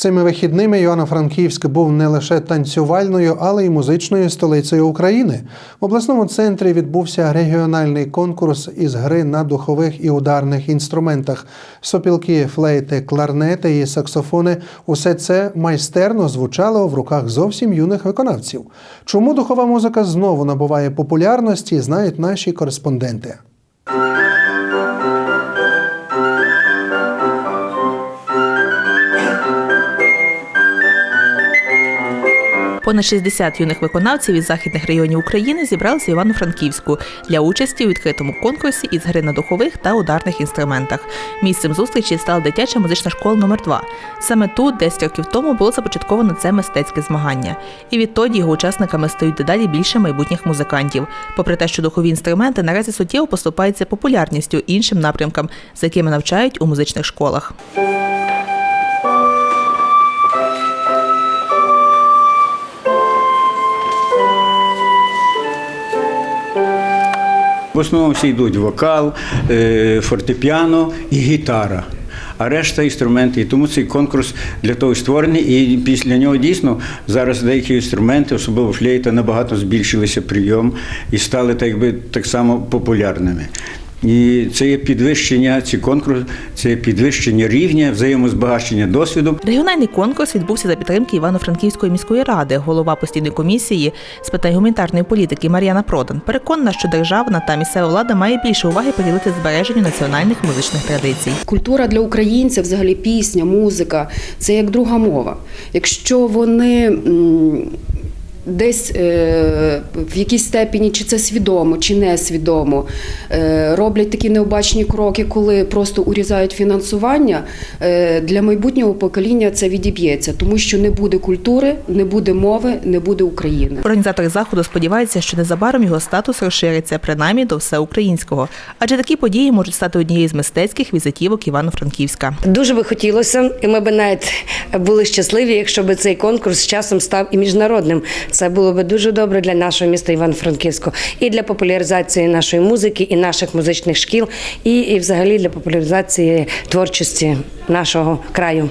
Цими вихідними Івано-Франківськ був не лише танцювальною, але й музичною столицею України. В обласному центрі відбувся регіональний конкурс із гри на духових і ударних інструментах. Сопілки, флейти, кларнети і саксофони усе це майстерно звучало в руках зовсім юних виконавців. Чому духова музика знову набуває популярності, знають наші кореспонденти. Понад 60 юних виконавців із західних районів України зібралися в Івано-Франківську для участі у відкритому конкурсі із гри на духових та ударних інструментах. Місцем зустрічі стала дитяча музична школа номер 2 Саме тут, 10 років тому, було започатковано це мистецьке змагання. І відтоді його учасниками стають дедалі більше майбутніх музикантів. Попри те, що духові інструменти наразі суттєво поступаються популярністю іншим напрямкам, за якими навчають у музичних школах. В основному всі йдуть вокал, е, фортепіано і гітара. А решта інструменти. І тому цей конкурс для того створений. І після нього дійсно зараз деякі інструменти, особливо флейта, набагато збільшилися прийом і стали так, якби, так само популярними. І це є підвищення, ці конкурси, це є підвищення рівня, взаємозбагачення досвіду. Регіональний конкурс відбувся за підтримки Івано-Франківської міської ради. Голова постійної комісії з питань гуманітарної політики Мар'яна Продан переконана, що державна та місцева влада має більше уваги приділити збереженню національних музичних традицій. Культура для українців, взагалі пісня, музика це як друга мова. Якщо вони десь е, в якійсь степені, чи це свідомо, чи не свідомо, е, роблять такі необачні кроки, коли просто урізають фінансування, е, для майбутнього покоління це відіб'ється, тому що не буде культури, не буде мови, не буде України. Організатори заходу сподіваються, що незабаром його статус розшириться принаймні до всеукраїнського, адже такі події можуть стати однією з мистецьких візитівок Івано-Франківська. Дуже би хотілося, і ми б навіть були щасливі, якщо б цей конкурс з часом став і міжнародним. Це було би дуже добре для нашого міста Івано-Франківського і для популяризації нашої музики, і наших музичних шкіл, і, і взагалі для популяризації творчості нашого краю.